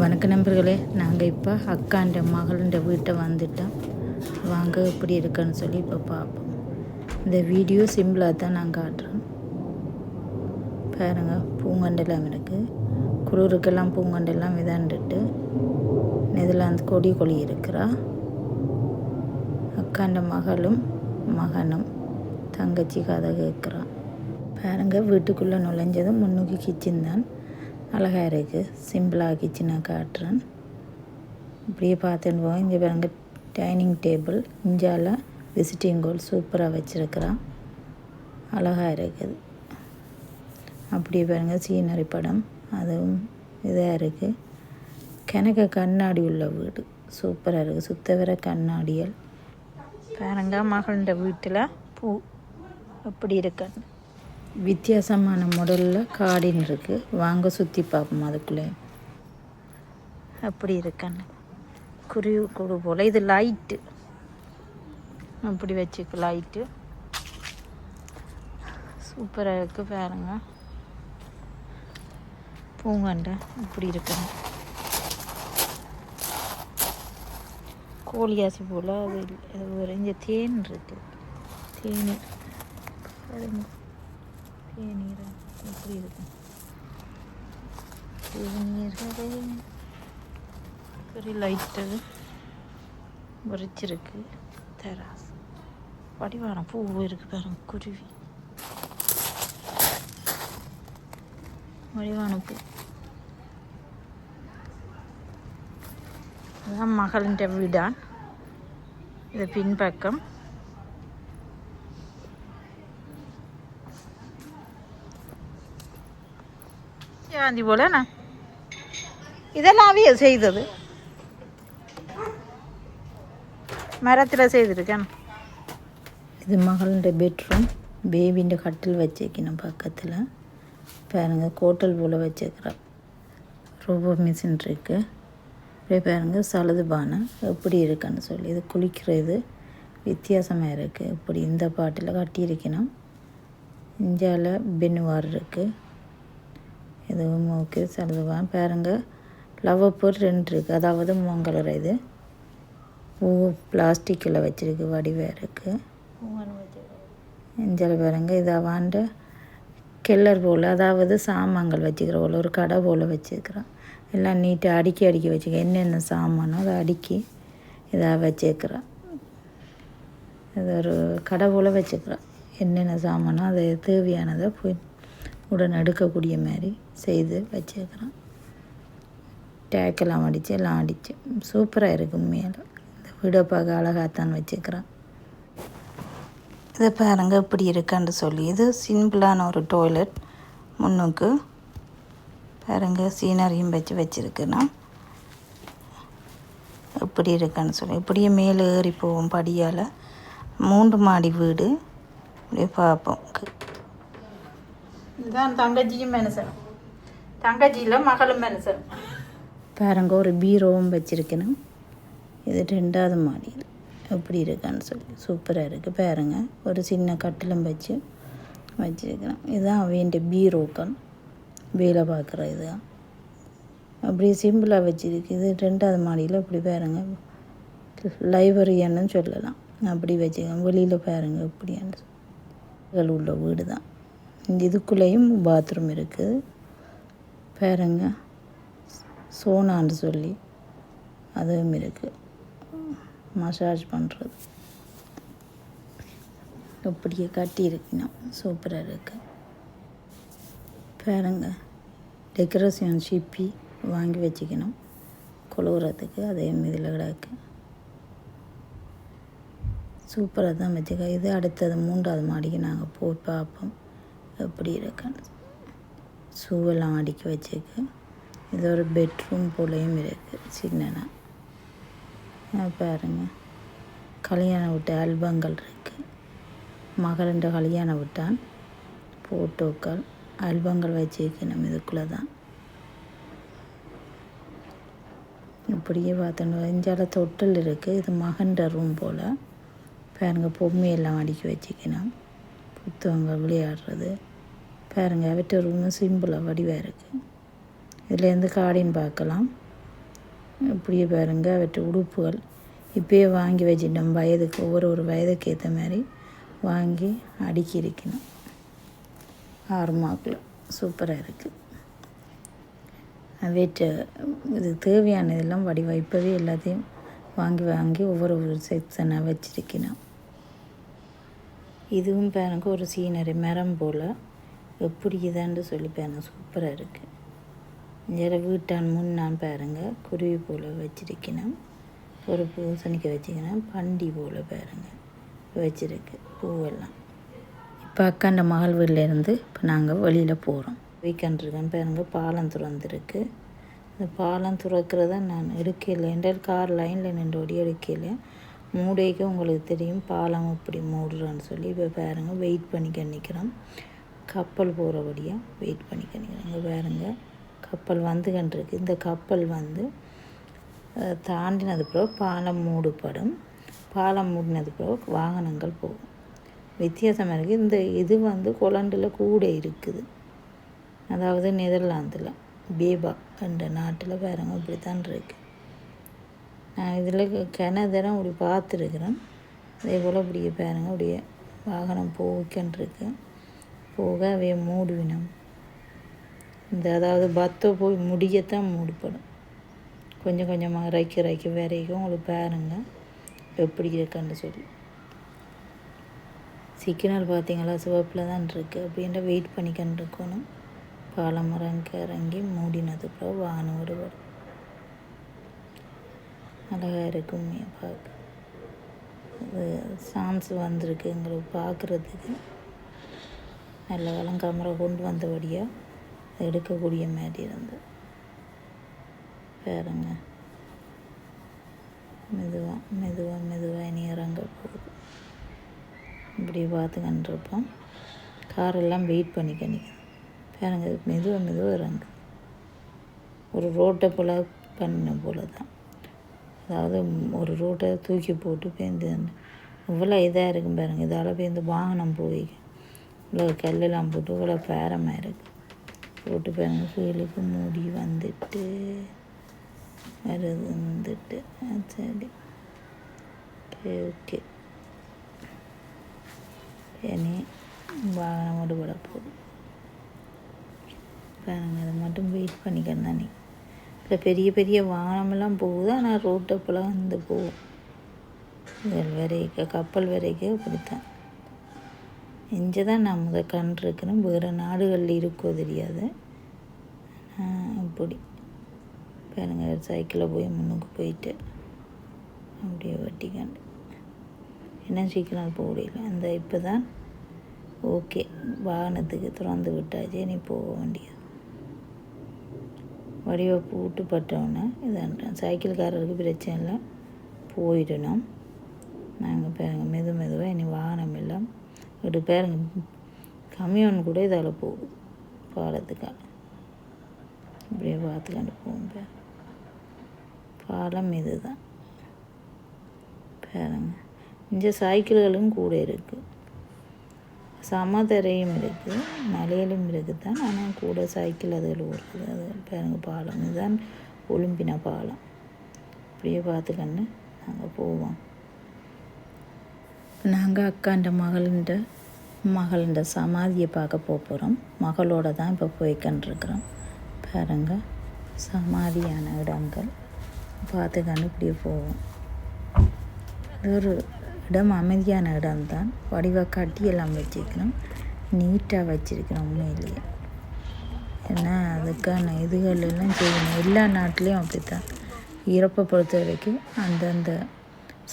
வணக்க நண்பர்களே நாங்கள் இப்போ அக்காண்ட மகளுன்ற வீட்டை வந்துட்டோம். வாங்க எப்படி இருக்குன்னு சொல்லி இப்போ பார்ப்போம். இந்த வீடியோ சிம்பிளாக தான் நான் காட்டுறோம் பாருங்கள் பூங்கண்டெல்லாம் இருக்குது குளிருக்கெல்லாம் பூங்கண்டெல்லாம் விதாண்டுட்டு இதில் அந்த கொடி கொடி இருக்கிறா. அக்காண்ட மகளும் மகனும் தங்கச்சி கதை கேட்குறான் பாருங்கள் வீட்டுக்குள்ளே நுழைஞ்சதும் முன்னுக்கு கிச்சன் தான். அழகாக இருக்குது சிம்பிளாக கிச்சனை காட்டுறேன். இப்படியே பார்த்துட்டு போவோம் இங்கே பாருங்க டைனிங் டேபிள் இஞ்சால விசிட்டிங் கோல் சூப்பராக வச்சுருக்குறான். அழகாக இருக்குது அப்படியே பாருங்க சீனரி படம். அதுவும் இதாக இருக்குது கிணக்க கண்ணாடி உள்ள வீடு. சூப்பராக இருக்குது சுத்த வர கண்ணாடிகள். பாருங்க மகளோட வீட்டில் பூ. எப்படி இருக்குன்னு வித்தியாசமான மாடலில் காடின்னு இருக்குது வாங்க சுற்றி பார்ப்போம் அதுக்குள்ளே. அப்படி இருக்கான்னு குருவி கூடு போல். இது லைட்டு அப்படி வச்சுக்க லைட்டு சூப்பராக இருக்குது பாருங்க. பூங்கண்டை இப்படி இருக்குங்க கோழியாசி போல் அது இல்லை. அது ஒரு இங்கே தேன் இருக்குது தேன். பாருங்கள் தேநீர் எப்படி இருக்கும் தேநீர் பெரிய லைட்டு முறிச்சிருக்கு. தெராஸ் வடிவான பூ இருக்கு பாருங்க குருவி. வடிவான பூ. அதான் மகளின் வீடான். இது பின்பக்கம். ஏந்தி போலண்ணா இதெல்லாம் அவிய செய்தது மரத்தில் செய்திருக்கேன் இது மகளுடைய பெட்ரூம் பேபிൻ്റെ கட்டில் வச்சிருக்கணும் பக்கத்தில் பாருங்க கோட்டல் போல் வச்சுருக்கிறா ரோபோ மிஷின் இருக்கு அப்படியே பாருங்க சலது பானை எப்படி இருக்குன்னு சொல்லி இது குளிக்கிறது வித்தியாசமாக இருக்குது இப்படி இந்த பாட்டில் கட்டியிருக்கணும் இந்தியாவில் பெண்ணுவார் இருக்குது இதுவும் ஓகே சலதுவான் பாருங்க. லவ்வப்பூர் ரெண்டு இருக்குது அதாவது மூங்கலர் இது. பூ பிளாஸ்டிக்கில் வச்சிருக்கு. வடிவாக இருக்குது இஞ்சால பாருங்க. இது அவாண்ட கெல்லர் போல். அதாவது சாமான்கள் வச்சுக்கிற போல். ஒரு கடை போல் வச்சுருக்குறான். எல்லாம் நீட்டாக அடுக்கி அடுக்கி வச்சுக்க என்னென்ன சாமானோ அதை அடுக்கி இதாக வச்சுருக்குறான். இது ஒரு கடை போல் வச்சுக்கிறான் என்னென்ன சாமானோ அதை தேவையானதை போய் உடன் எடுக்கக்கூடிய மாதிரி செய்து வச்சுருக்குறான் டேக்கெல்லாம் அடித்து எல்லாம் அடித்து சூப்பராக இருக்குது உண்மையால். இந்த வீடை பார்க்க அழகாகத்தான் வச்சுக்கிறான் இதை பாருங்க இப்படி இருக்கான்னு சொல்லி. இது சிம்பிளான ஒரு டாய்லெட் முன்னுக்கு. பாருங்க சீனரியும் வச்சு வச்சுருக்குன்னா. இப்படி இருக்கான்னு சொல்லி. இப்படியே மேலே ஏறி போவோம் படியால். மூன்று மாடி வீடு. அப்படியே பார்ப்போம். இதுதான் தங்கச்சியும் மனுஷன் தங்கச்சியில் மகளும் மனுஷன் பாருங்க ஒரு பீரோவும் வச்சுருக்கணும். இது ரெண்டாவது மாடியில். எப்படி இருக்கான்னு சொல்லி. சூப்பராக இருக்குது பாருங்க ஒரு சின்ன கட்டிலும் வச்சு வச்சுருக்கிறேன் இதுதான் அவன் பீரோக்கள். வேலை பார்க்குற இதுதான் அப்படியே சிம்பிளாக வச்சுருக்கு. இது ரெண்டாவது மாடியில். இப்படி பாருங்க லைப்ரரியான்னு சொல்லலாம். அப்படி வச்சுக்கோங்க வெளியில் பாருங்கள் இப்படியான்னு உள்ள வீடு தான் இந்த இதுக்குள்ளேயும் பாத்ரூம் இருக்குது பாருங்க. சோனான்னு சொல்லி அதுவும் இருக்குது மசாஜ் பண்ணுறது அப்படியே கட்டி இருக்குன்னா சூப்பராக இருக்குது பாருங்க. டெக்கரேஷன் சிப்பி வாங்கி வச்சுக்கணும். கொழுவுறதுக்கு அதே இதில் கிடக்கு. சூப்பராக தான் வச்சுக்க. இது அடுத்தது மூன்றாவது மாடிக்கு நாங்கள் போய் பார்ப்போம். எப்படி இருக்குன்னு. ஷூவெல்லாம் அடுக்கி வச்சுருக்கு. இது ஒரு பெட்ரூம் போலையும் இருக்குது சின்னனா பாருங்கள் கல்யாண விட்ட ஆல்பங்கள் இருக்குது மகளின் கல்யாண விட்டான். ஃபோட்டோக்கள் ஆல்பங்கள் வச்சிருக்கணும் இதுக்குள்ளே தான் இப்படியே பார்த்தோம் இஞ்சால தொட்டில் இருக்குது இது மகன்ற ரூம் போல். பாருங்கள் பொம்மையெல்லாம் அடுக்கி வச்சுக்கணும். புத்தகங்கள் விளையாடுறது. பாருங்கள் அவற்ற ரூமும் சிம்பிளாக வடிவாக இருக்குது இதுலேருந்து காடின்னு பார்க்கலாம். இப்படியே பாருங்க அவற்ற உடுப்புகள். இப்பயே வாங்கி வச்சுட்டோம் வயதுக்கு ஒவ்வொரு ஒரு வயதுக்கு ஏற்ற மாதிரி வாங்கி அடுக்கி இருக்கணும் ஆறு மாக்கில் சூப்பராக இருக்குது வீட்டு இது தேவையானதெல்லாம் வடிவா. இப்போவே எல்லாத்தையும் வாங்கி வாங்கி ஒவ்வொரு ஒரு செக்ஷனாக வச்சிருக்கணும். இதுவும் பாருங்க ஒரு சீனரி மரம் போல். எப்படி இதான்னு சொல்லி பாருங்க சூப்பராக இருக்குது இங்கே வீட்டான் முன்னான் பாருங்க. குருவி போல் வச்சிருக்கணும். ஒரு பூசணிக்க வச்சுக்கணும் பண்டி போல் பாருங்க. வச்சிருக்கு. பூவெல்லாம். இப்போ அக்காண்ட மகள் வீட்டிலேருந்து இப்போ நாங்கள் வெளியில் போகிறோம் வீக்கெண்ட் இருக்கேன் பாருங்கள் பாலம் திறந்துருக்கு. இந்த பாலம் துறக்கிறத நான் எடுக்கல. என்றால் கார் லைனில் நின்று ஓடி எடுக்கல. மூடைக்கு உங்களுக்கு தெரியும் பாலம் இப்படி மூடுறான்னு சொல்லி இப்போ பாருங்க. வெயிட் பண்ணிக்க நிற்கிறோம் கப்பல் போகிறபடியாக வெயிட் பண்ணிக்கணுங்க நிற்கிறோம் பாருங்க. கப்பல் வந்து கண்டிருக்கு. இந்த கப்பல் வந்து தாண்டினது பிறகு பாலம் மூடுபடும் பாலம் மூடினது பிறகு வாகனங்கள் போகும். வித்தியாசமாக இருக்குது இந்த இது வந்து கொலண்டில் கூட இருக்குது. அதாவது நெதர்லாந்தில். பேபா என்ற நாட்டில் பாருங்க. இப்படி தான் இருக்குது நான் இதில் கிணதரம் இப்படி பார்த்துருக்குறேன். அதே போல் இப்படியே பாருங்க. அப்படியே வாகனம் போய்க்கின்றிருக்கு போக அவைய மூடுவினம். இந்த அதாவது பத்தை போய் முடியத்தான் மூடுப்படும் கொஞ்சம் கொஞ்சமாக இறக்கி இறக்கி வரைக்கும். உங்களுக்கு பாருங்கள் எப்படி இருக்குன்னு சொல்லி. சிக்னல் பார்த்தீங்களா? சிவப்பில் தான் இருக்குது அப்படின்ட்டு வெயிட் பண்ணிக்கிட்டு இருக்கணும். பாலம் இறங்கி மூடினது அப்புறம் வாகனம் விடுபடும் அழகாக இருக்கும் பார்க்க சான்ஸ் வந்திருக்கு. எங்களுக்கு பார்க்குறதுக்கு. நல்ல காலம் கேமரா கொண்டு வந்தபடியாக எடுக்கக்கூடிய மாதிரி இருந்து. பாருங்க. மெதுவாக மெதுவாக மெதுவாக இனி இறங்க போகுது. இப்படி பார்த்து கண்டிருப்போம் காரெல்லாம் வெயிட் பண்ணிக்க நிற்குது பாருங்க மெதுவாக மெதுவாக இறங்கு. ஒரு ரோட்டை போல் பண்ண போல தான் அதாவது ஒரு ரோட்டை தூக்கி போட்டு பேருந்து இவ்வளோ இதாக இருக்கும் பாருங்கள் இதால் பேருந்து வாகனம் போய் இவ்வளோ கல்லெல்லாம் போட்டு இவ்வளோ பேரமாக இருக்குது போட்டு பாருங்க கீழுக்கு மூடி வந்துட்டு வருது வந்துட்டு. சரி. Okay okay. இனி வாகனம் விடுபட போகுது. பாருங்க அதை மட்டும் வெயிட் பண்ணிக்கணும் தானே இல்லை பெரிய பெரிய வாகனமெல்லாம் போகுது ஆனால் ரோட்டப்பெல்லாம் வந்து போகும். இதில் கப்பல் வரைக்கும் அப்படித்தான். இங்கே தான் நான் முத கண்டிருக்கிறேன் வேறு நாடுகளில் இருக்கோ தெரியாது. அப்படி பாருங்க சைக்கிளில் போய் முன்னுக்கு போயிட்டு அப்படியே வட்டிக்காண்டு என்ன சீக்கிரம் போக முடியல. அந்த இப்போ தான் ஓகே. வாகனத்துக்கு திறந்து விட்டாச்சு. நீ போக வேண்டியது. வடிவை பூட்டு பட்டவுடனே இதான் சைக்கிள்காரருக்கு பிரச்சனை இல்லை. போயிடணும். நாங்கள் பாருங்க மெது மெதுவாக இனி வாகனம் எல்லாம் இப்படி பாருங்க கம்யூன் கூட இதால் போகுது பாலத்துக்காக. இப்படியே பார்த்துக்காண்டு போகும் பாரு. பாலம் இதுதான். பாருங்க. இங்கே சைக்கிள்களும் கூட இருக்குது சமதரையும் இருக்குது மலையிலும் இருக்குது தான் ஆனால் கூட சைக்கிள் அதில் ஓடுது. அது பாருங்க பாலம். இதுதான் ஒலிம்பின பாலம். இப்படியே பார்த்துக்கன்னு நாங்கள் போவோம். நாங்கள் அக்காண்ட மகளின்ட மகளின்ட சமாதியை பார்க்க போக போகிறோம் மகளோட தான் இப்போ போய்க்கன்ட்ருக்குறோம் பாருங்க சமாதியான இடங்கள். பார்த்து கண்டுபிடிய போவோம். இது ஒரு இடம் அமைதியான இடம்தான். வடிவ கட்டி எல்லாம் வச்சுருக்கிறோம். நீட்டாக வச்சுருக்கணும் உண்மையிலேயே. ஏன்னா அதுக்கான இதுகள் எல்லாம் செய்யணும். எல்லா நாட்டிலையும் அப்படித்தான். இறப்பை பொறுத்த வரைக்கும் அந்தந்த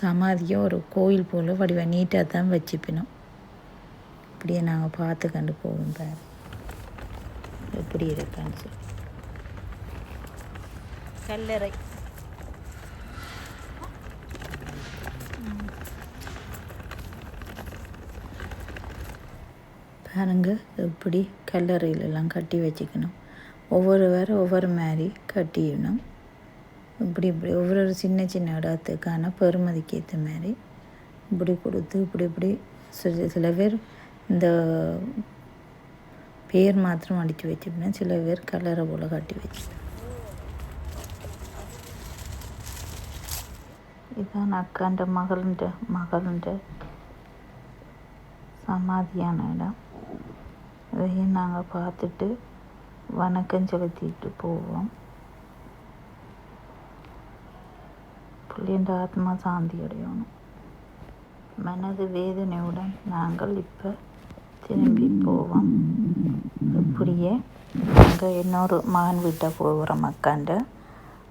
சமாதியை ஒரு கோயில் போல் வடிவ நீட்டாக தான் வச்சுப்பினோம். இப்படியே நாங்கள் பார்த்து கண்டு போவோம் பாரு. எப்படி இருக்கான்னு சொல்லி. கல்லறை. பாருங்க எப்படி கல்லறையிலெல்லாம் கட்டி வச்சுக்கணும். ஒவ்வொரு வேறு ஒவ்வொரு மாதிரி கட்டிடணும். இப்படி இப்படி ஒவ்வொரு ஒரு சின்ன சின்ன இடத்துக்கான பெருமதிக்கு ஏற்ற மாதிரி இப்படி கொடுத்து இப்படி இப்படி சில சில பேர் இந்த பேர் மாத்திரம் அடித்து வச்சுப்பேன் சில பேர் கலரை போல் கட்டி வச்சு இதான் அக்காண்ட மகளுண்ட மகளுண்ட சமாதியான இடம். இதையும் நாங்கள் பார்த்துட்டு வணக்கம் செலுத்திட்டு போவோம். என்ற ஆத்மா சாந்தி அடையணும் மனது வேதனையுடன் நாங்கள் இப்போ திரும்பி போவோம். இப்படியே நாங்கள் இன்னொரு மகன் வீட்டை போகிறோம் அக்காண்ட.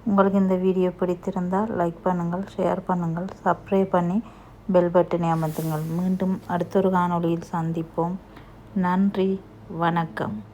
உங்களுக்கு இந்த வீடியோ பிடித்திருந்தால் லைக் பண்ணுங்கள் ஷேர் பண்ணுங்கள் சப்ஸ்கிரைப் பண்ணி பெல் பட்டனை அமர்த்துங்கள். மீண்டும் அடுத்தொரு காணொளியில் சந்திப்போம். நன்றி வணக்கம்.